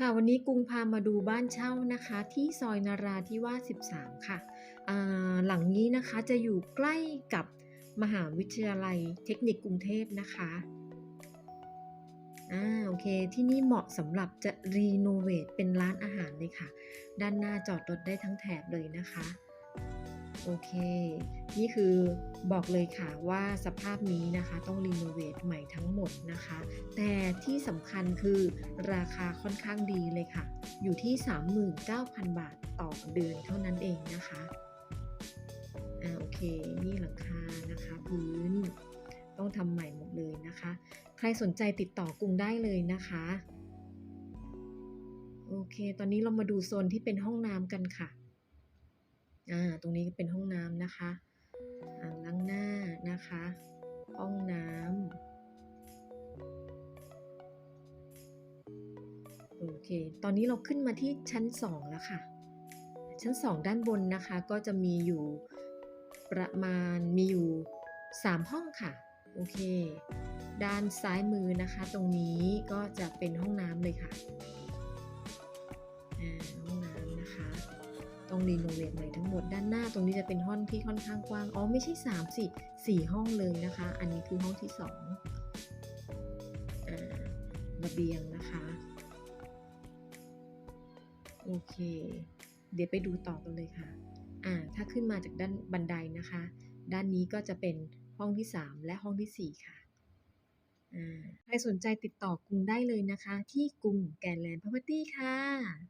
ค่ะวันนี้กรุงพามาดูบ้านเช่านะคะ ที่ซอยนาราธิวาส13 ค่ะอ่าหลังนี้นะคะจะอยู่ใกล้กับมหาวิทยาลัยเทคนิคกรุงเทพนะคะอ่าโอเคที่นี่เหมาะสำหรับจะรีโนเวทเป็นร้านอาหารเลยค่ะ ด้านหน้าจอดรถได้ทั้งแถบเลยนะคะ โอเค นี่คือบอกเลยค่ะว่าสภาพนี้นะคะต้องรีโนเวทใหม่ทั้งหมดนะคะ แต่ที่สำคัญคือราคาค่อนข้างดีเลยค่ะ อยู่ที่ 39,000 บาทต่อเดือนเท่านั้นเองนะคะอ่าโอเค นี่หลังคานะคะพื้นต้องทำใหม่หมดเลยนะคะ ใครสนใจติดต่อกรุงได้เลยนะคะโอเค ตอนนี้เรามาดูโซนที่เป็นห้องน้ำกันค่ะ อ่าตรงนี้เป็นห้องน้ำนะคะอ่างล้างหน้านะคะ ห้องน้ำโอเค ตอนนี้เราขึ้นมาที่ชั้น 2 แล้วค่ะ ชั้น 2 ด้านบนนะคะก็จะมีอยู่ประมาณมีอยู่ 3 ห้องค่ะ โอเค ด้านซ้ายมือนะคะ ตรงนี้ก็จะเป็นห้องน้ำเลยค่ะ ต้องรีโนเวทใหม่ทั้งหมดด้านหน้าตรงนี้จะเป็นห้องที่ค่อนข้างกว้างอ๋อไม่ใช่3สิสี่ห้องเลยนะคะ อันนี้คือห้องที่2อ่าระเบียงนะคะโอเค เดี๋ยวไปดูต่อกันเลยค่ะอ่าถ้าขึ้นมาจากด้านบันไดนะคะ ด้านนี้ก็จะเป็นห้องที่ 3 และห้องทีสี่4 ค่ะอ่าใครสนใจติดต่อกรุงได้เลยนะคะ ที่กรุงแกนแลนด์พ r o p e r t y ค่ะ